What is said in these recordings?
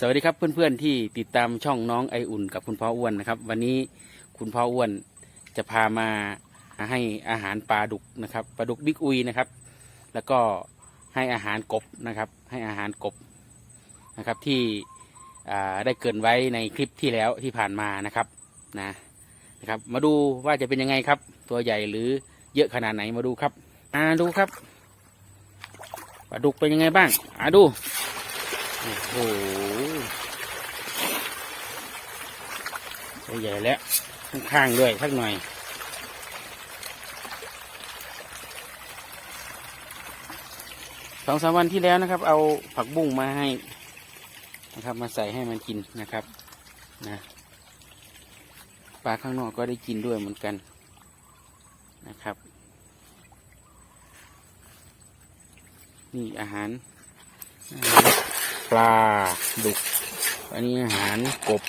สวัสดีครับเพื่อนๆที่ติดตามช่องน้องไออุ่นกับคุณพ่ออ้วนนะครับ วันนี้คุณพ่ออ้วนจะพามาให้อาหารปลาดุกนะครับปลาดุกบิ๊กอุยนะครับ แล้วก็ให้อาหารกบนะครับ ให้อาหารกบนะครับที่ได้เกินไว้ในคลิปที่แล้วที่ผ่านมานะครับนะนะครับ มาดูว่าจะเป็นยังไงครับ ตัวใหญ่หรือเยอะขนาดไหนมาดูครับอ่าดูครับปลาดุกเป็นยังไงบ้างอ่าดู โอ้โหใหญ่แล้วข้างๆด้วยสักหน่อยสองสามวันที่แล้วนะครับ เอาผักบุ้งมาให้นะครับ มาใส่ให้มันกินนะครับนะปลาข้างนอกก็ได้กินด้วยเหมือนกันนะครับ นี่อาหาร ปลาดุก อันนี้อาหารกบ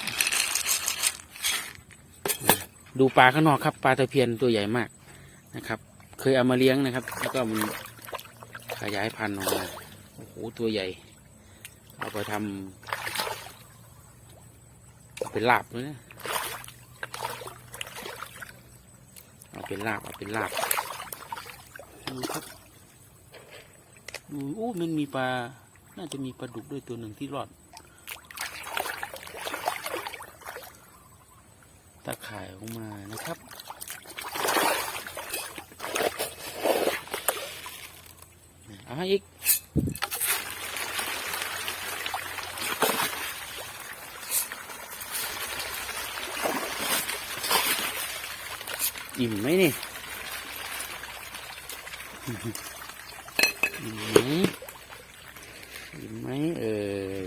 ดูปลาข้างนอกครับ ปลาตะเพียนตัวใหญ่มากนะครับ เคยเอามาเลี้ยงนะครับ แล้วก็มันขยายพันธุ์ออกมาโอ้โหตัวใหญ่ เอาไปทำเอาเป็นลาบเลยนะเอาเป็นลาบเอาเป็นลาบดูครับอืมอู้มันมีปลา น่าจะมีปลาดุกด้วยตัวหนึ่งที่รอดตะข่ายออกมานะครับ เอาให้อีก อิ่มไหมนี่ อิ่มไหม เห็นไหมเอ่ย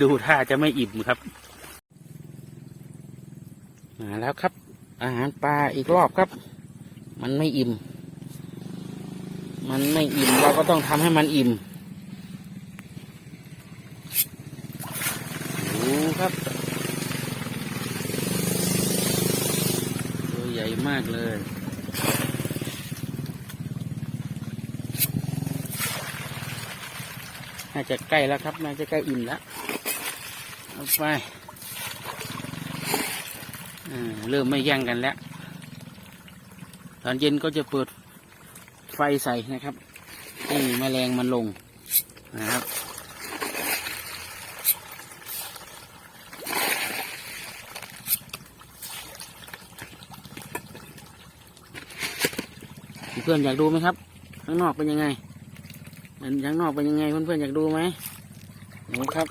ดูท่าจะไม่อิ่มครับ มาแล้วครับ อาหารปลาอีกรอบครับ มันไม่อิ่ม มันไม่อิ่มเราก็ต้องทำให้มันอิ่มดูครับตัวใหญ่มากเลยาจะใกล้แล้วครับ น่าจะใกล้อิ่มแล้วเอาไปเริ่มไม่แย่งกันแล้ว ตอนเย็นก็จะเปิดไฟใส่นะครับให้แมลงมันลงนะครับเพื่อนอยากดูไหมครับ ข้างนอกเป็นยังไง มันข้างนอกเป็นยังไงเพื่อนๆอยากดูไหมดูครับ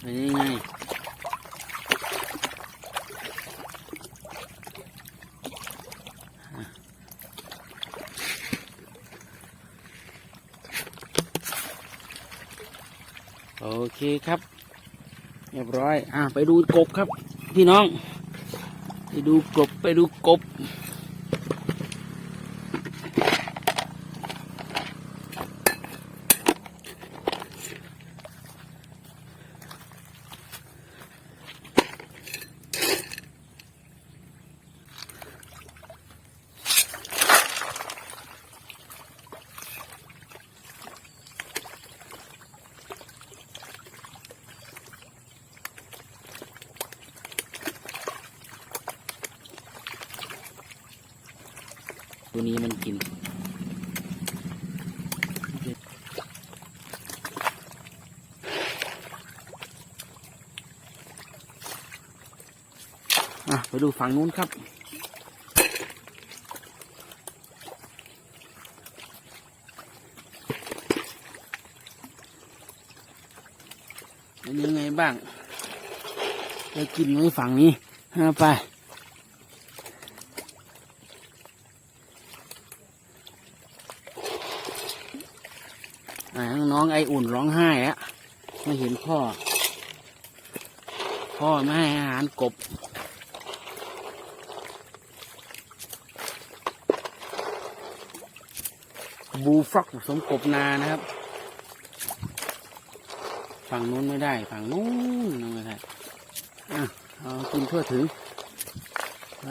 เป็นยังไงโอเคครับเรียบร้อย อะไปดูกบครับ พี่น้อง ไปดูกบไปดูกบ ตัวนี้มันกิน อะ ไปดูฝั่งนู้นครับเป็นยังไงบ้างได้กินไหมฝั่งนี้ไป น้องไออุ่นร้องไห้แล้วไม่เห็นพ่อ พ่อไม่ให้อาหารกบ บูฟอกผสมกบนานะครับ ฝั่งนู้นไม่ได้ ฝั่งนู้นไม่ได้อะเอากินทั่วถึง ไป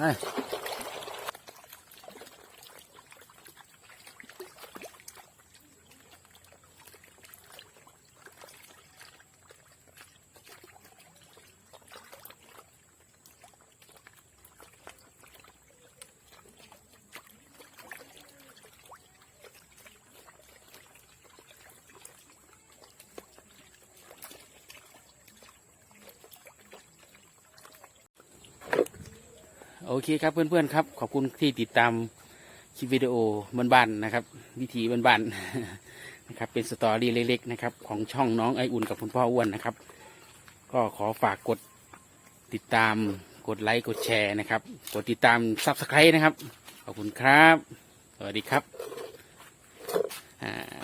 โอเคครับเพื่อนๆครับ ขอบคุณที่ติดตามคลิปวิดีโอบ้านๆนะครับ วิธีบ้านๆนะครับ เป็นสตอรี่เล็กๆนะครับ ของช่องน้องไออุ่นกับคุณพ่ออ้วนนะครับ ก็ขอฝากกดติดตามกดไลค์กดแชร์นะครับ กดติดตามซับสไครต์นะครับ ขอบคุณครับ สวัสดีครับ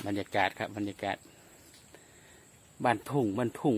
บรรยากาศครับบรรยากาศ บ้านทุ่งบ้านทุ่ง